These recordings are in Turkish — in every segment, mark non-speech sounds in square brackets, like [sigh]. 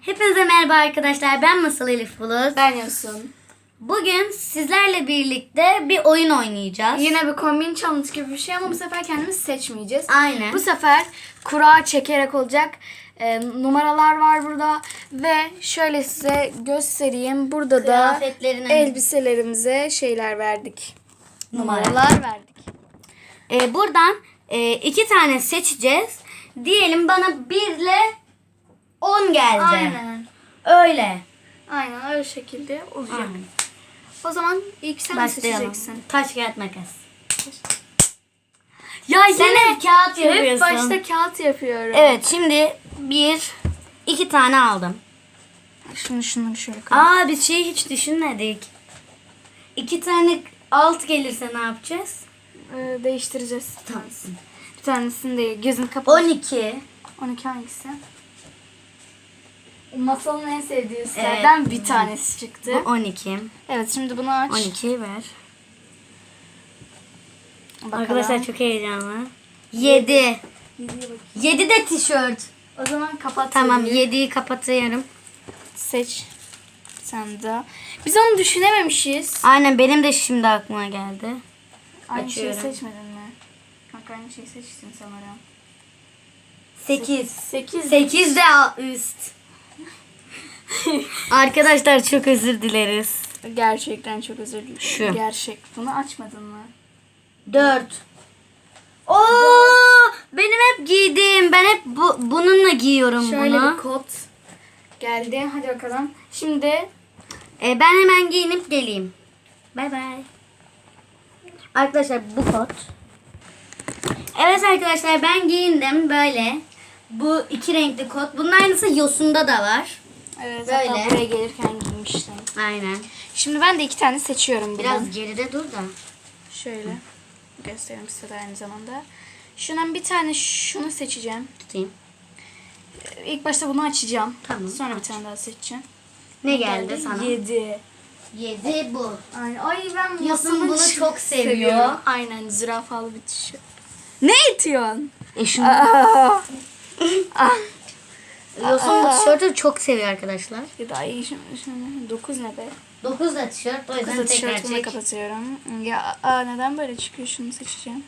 Hepinize merhaba arkadaşlar. Ben Masal Elif Bulut. Ben Yosun. Bugün sizlerle birlikte bir oyun oynayacağız. Yine bir kombin challenge gibi bir şey ama bu sefer kendimiz seçmeyeceğiz. Aynen. Bu sefer kura çekerek olacak. Ee, numaralar var burada ve şöyle size göstereyim. Burada da elbiselerimize şeyler verdik. Numaralar verdik. Ee, buradan e, iki tane seçeceğiz. Diyelim bana 1 ile 10 geldi. Aynen. Öyle. Aynen öyle şekilde olacak. Aynen. O zaman ilk sen Başlayalım. seçeceksin. Taş kağıt makas. Ya Sen yine hep kağıt Hep yapıyorsun. başta kağıt yapıyorum. Evet şimdi bir iki tane aldım. Şunu şunu şöyle koy. Aa biz şeyi hiç düşünmedik. İki tane alt gelirse ne yapacağız? Ee, değiştireceğiz. Tamam. Bir tanesini de gözün kapalı. 12. 12 hangisi? Masalın en sevdiği üstlerden bir tanesi çıktı. Bu 12. Evet şimdi bunu aç. 12 ver. Bakalım. Arkadaşlar çok heyecanlı. 7. Yediye bak. 7 de tişört. O zaman kapat. Tamam yediyi. 7'yi kapatıyorum. Seç. Sen de. Biz onu düşünememişiz. Aynen benim de şimdi aklıma geldi. Aynı şeyi Açıyorum. seçmedin mi? Bak aynı şeyi seçtin sanırım. 8. 8. 8 de üst. Arkadaşlar çok özür dileriz. Gerçekten çok özür dilerim. Şu. Gerçek. Bunu açmadın mı? 4. Oo! Benim hep giydiğim. Ben hep bu, bununla giyiyorum Şöyle bunu. bir kot geldi. Hadi bakalım. Şimdi E, ben hemen giyinip geleyim. Bay bay. Arkadaşlar bu kot. Evet arkadaşlar ben giyindim böyle. Bu iki renkli kot. Bunun aynısı Yosun'da da var. Evet, Böyle. hatta buraya gelirken giymiştim. Aynen. Şimdi ben de iki tane seçiyorum buradan. Biraz geride dur da. Şöyle göstereyim size de aynı zamanda. Şundan bir tane şunu seçeceğim. Tutayım. İlk başta bunu açacağım. Tamam, Sonra bir tane daha seçeceğim. Ne geldi sana? 7. 7 bu. Aynen. Ay ben Yosun bunu çok seviyor. Aynen zürafalı bir tişört. Ne itiyorsun? E şunu. Aa. [laughs] Yosun bu tişörtü çok seviyor arkadaşlar. Ya da ay şunu, şunu. 9 ne be? 9 da tişört. O 9 yüzden da tekrar tişörtümü çek. kapatıyorum. Ya aa, neden böyle çıkıyor? Şunu seçeceğim.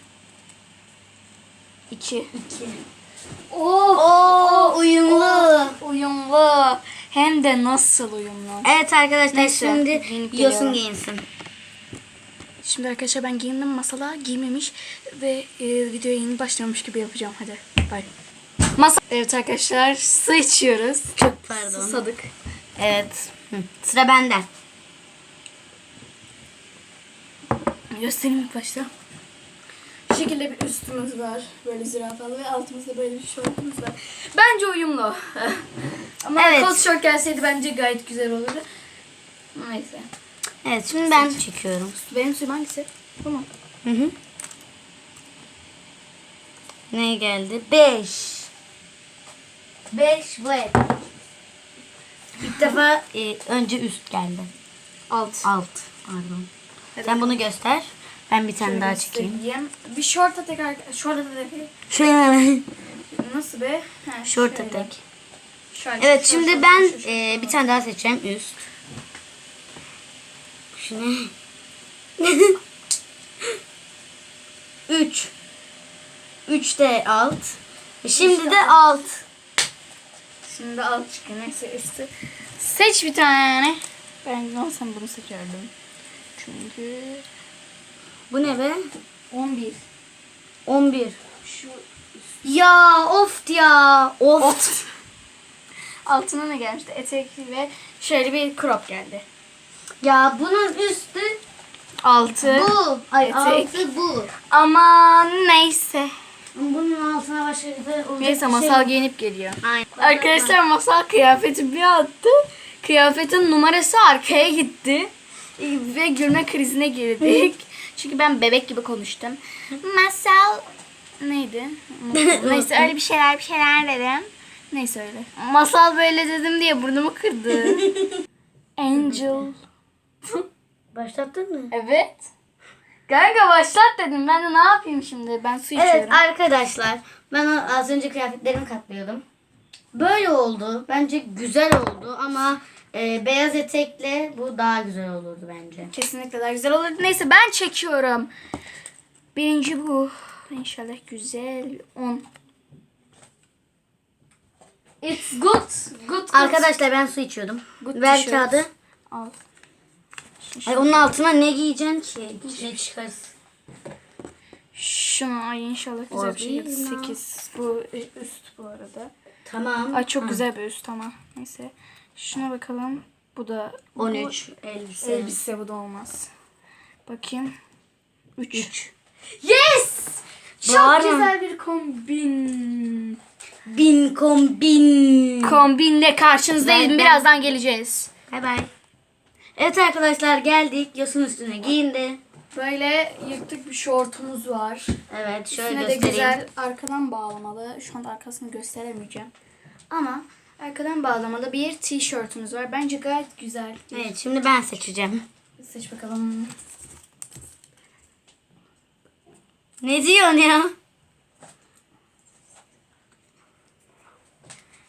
2. Oo, uyumlu. Uyumlu. Hem de nasıl uyumlu. Evet arkadaşlar Neyse, şimdi giyinip Yosun geliyorum. giyinsin. Şimdi arkadaşlar ben giyindim masala giymemiş ve e, videoya yeni başlamış gibi yapacağım. Hadi bay. Masa. Evet arkadaşlar su içiyoruz. Çok pardon. Susadık. Evet. Hı, Sıra bende. Göstereyim ilk başta. Bu şekilde bir üstümüz var. Böyle zürafalı ve altımızda böyle bir şortumuz var. Bence uyumlu. [laughs] Ama Evet. kot şort gelseydi bence gayet güzel olurdu. Neyse. Evet şimdi ben çekiyorum. Benim suyum hangisi? Mu? Hı hı. Ne geldi? 5. 5 bu et. İlk defa e, önce üst geldi. Alt. Alt. Pardon. Sen bunu göster. Ben bir tane daha çekeyim. Göstereyim. Bir atek arkadaşlar. Şort atek. Şöyle. Nasıl be? Ha, Şort şöyle. atek. Şöyle, Evet şort, şimdi ben e, bir tane daha seçeceğim üst. Şunu. 3. 3 de alt. Şimdi de alt. Şimdi alt çıkıyor. Neyse üstü. Seç bir tane. Ben olsam bunu seçerdim. Çünkü Bu ne be? 11. 11. Şu Ya of ya. Of. Ot. Altına ne gelmişti? Etek ve şöyle bir crop geldi. Ya bunun üstü Altı. bu. Ay Etek. altı bu. Ama neyse. Bunun altına başka bir olacak Neyse bir şey masal yok. giyinip geliyor. Aynen. Arkadaşlar masal kıyafeti bir attı. Kıyafetin numarası arkaya gitti. Ve gülme krizine girdik. [laughs] Çünkü ben bebek gibi konuştum. Masal neydi? [laughs] Neyse öyle bir şeyler bir şeyler dedim. Neyse öyle. Masal böyle dedim diye burnumu kırdı. [laughs] Angel. Başlattın mı? Evet. Kanka başlat dedim. Ben de ne yapayım şimdi? Ben su içiyorum. Evet arkadaşlar ben az önce kıyafetlerimi katlıyordum. Böyle oldu. Bence güzel oldu ama e, beyaz etekle bu daha güzel olurdu bence. Kesinlikle daha güzel olur. Neyse ben çekiyorum. Birinci bu. İnşallah güzel. 10. It's good. Good. good. Arkadaşlar ben su içiyordum. Good Ver kağıdı. Al. Ay, onun altına ne giyeceksin ki? Ne çıkarsın? Şunu ay inşallah güzel bir şey. Original. 8. Bu e, üst bu arada. Tamam. Ay çok Hı. güzel bir üst ama. Neyse. Şuna bakalım. Bu da bu 13 elbise. elbise bu da olmaz. Bakayım. 3. 3. Yes! Çok güzel bir kombin. Bin kombin. Kombinle karşınızdayım. Ben- ben- Birazdan geleceğiz. Bay bay. Evet arkadaşlar geldik. Yosun üstüne giyindi. Böyle yırtık bir şortumuz var. Evet şöyle Üstüne de göstereyim. güzel arkadan bağlamalı. Şu anda arkasını gösteremeyeceğim. Ama arkadan bağlamalı bir tişörtümüz var. Bence gayet güzel. Evet şimdi ben seçeceğim. Seç bakalım. Ne diyorsun ya?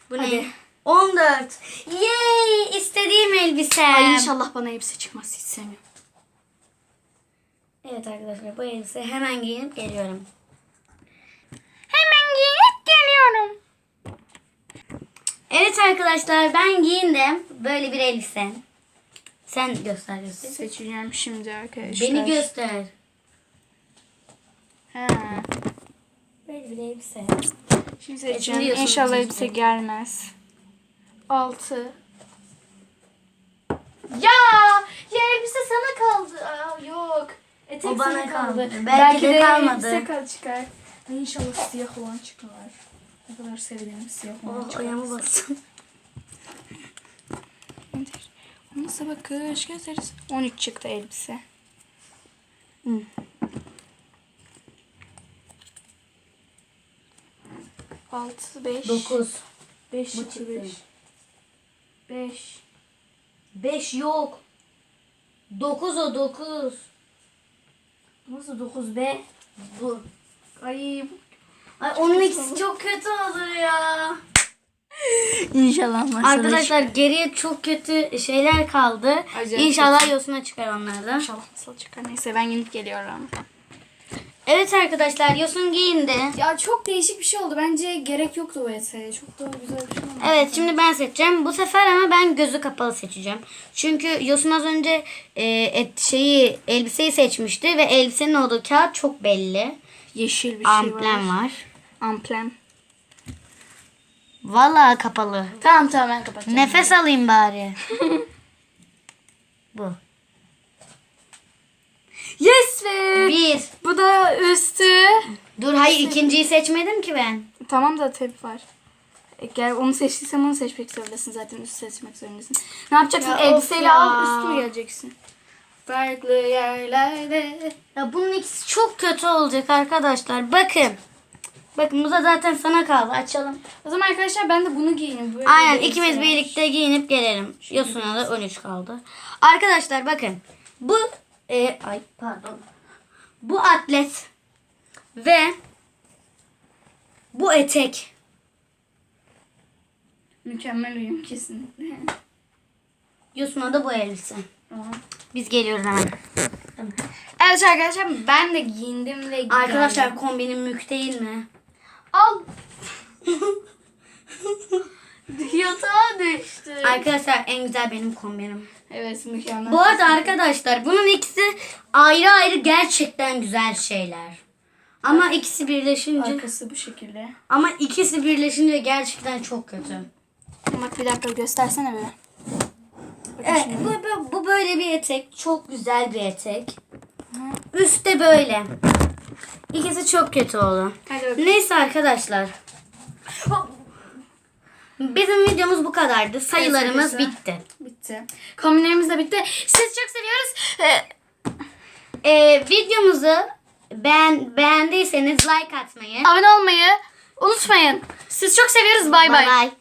Bu Hadi. ne? 14. Yay! İstediğim elbise. Ay inşallah bana elbise çıkmaz. Hiç sevmiyorum. Evet arkadaşlar bu elbise hemen giyinip geliyorum. Hemen giyinip geliyorum. Evet arkadaşlar ben giyindim. Böyle bir elbise. Sen göster göster. Seçeceğim şimdi arkadaşlar. Beni göster. Ha. Böyle bir elbise. Şimdi seçeceğim. İnşallah elbise gelmez. 6. Ya! Ya elbise sana kaldı. Aa, yok. Etek O bana sana kaldı. Belki de kalmadı. elbise kal çıkar. Ay, İnşallah siyah olan çıkar. Ne kadar seviyorum siyah olan Oh çıkar. ayağımı bastım. [laughs] Nasıl bakış gösteririz. 13 çıktı elbise. Hı. Altı, beş. 9. Beş Bu çıktı. çıktı. Beş. Beş. 5 yok. 9 o 9. Nasıl dokuz be? Bu. Ay. Ay onun ikisi çok kötü olur ya. İnşallah Arkadaşlar geriye çok kötü şeyler kaldı. Acayip İnşallah yosuna çıkar onlardan. İnşallah nasıl çıkar. Neyse ben gidip geliyorum. Evet arkadaşlar yosun giyindi. Ya çok değişik bir şey oldu. Bence gerek yoktu bu eteğe. Çok daha güzel bir şey oldu. Evet şimdi ben seçeceğim. Bu sefer ama ben gözü kapalı seçeceğim. Çünkü Yosun az önce e, et şeyi elbiseyi seçmişti ve elbisenin olduğu kağıt çok belli. Yeşil bir şey Amblem var. var. Amblem. Vallahi kapalı. Tamam tamam ben kapatacağım. Nefes alayım bari. [laughs] Bu. Yes be. Bir. Bu da üstü. Dur hayır ikinciyi seçmedim ki ben. Tamam da tep var. E, Gel onu seçtiysen onu seçmek zorundasın zaten üst seçmek zorundasın. Ne yapacaksın? Ya Elbiseyle ya. al üst mü geleceksin? Farklı yerlerde. Ya bunun ikisi çok kötü olacak arkadaşlar. Bakın. Bakın bu da zaten sana kaldı. Açalım. O zaman arkadaşlar ben de bunu giyeyim. Böyle Aynen ikimiz birlikte giyinip gelelim. Yosun'a da 13 kaldı. Arkadaşlar bakın. Bu e, ay pardon. Bu atlet ve bu etek. Mükemmel uyum kesinlikle. Yosun'a da bu elbise. Biz geliyoruz hemen. Evet arkadaşlar ben de giyindim ve Arkadaşlar geldim. kombinim mük değil mi? al. [laughs] Yatağa düştü. Arkadaşlar en güzel benim kombinim. Evet mükemmel. Bu arada arkadaşlar bunun ikisi ayrı ayrı gerçekten güzel şeyler. Ama ikisi birleşince Arkası bu şekilde. ama ikisi birleşince gerçekten çok kötü. Bak bir dakika göstersene. Bakın Evet, bu, bu, bu böyle bir etek. Çok güzel bir etek. Üstte böyle. İkisi çok kötü oldu. Neyse arkadaşlar. Bizim videomuz bu kadardı. Sayılarımız arkadaşlar. bitti. Bitti. Kombinlerimiz de bitti. Sizi çok seviyoruz. Ee, Ee, videomuzu beğen, beğendiyseniz like atmayı. abone olmayı unutmayın. Sizi çok seviyoruz. Bay Bay bay. bay.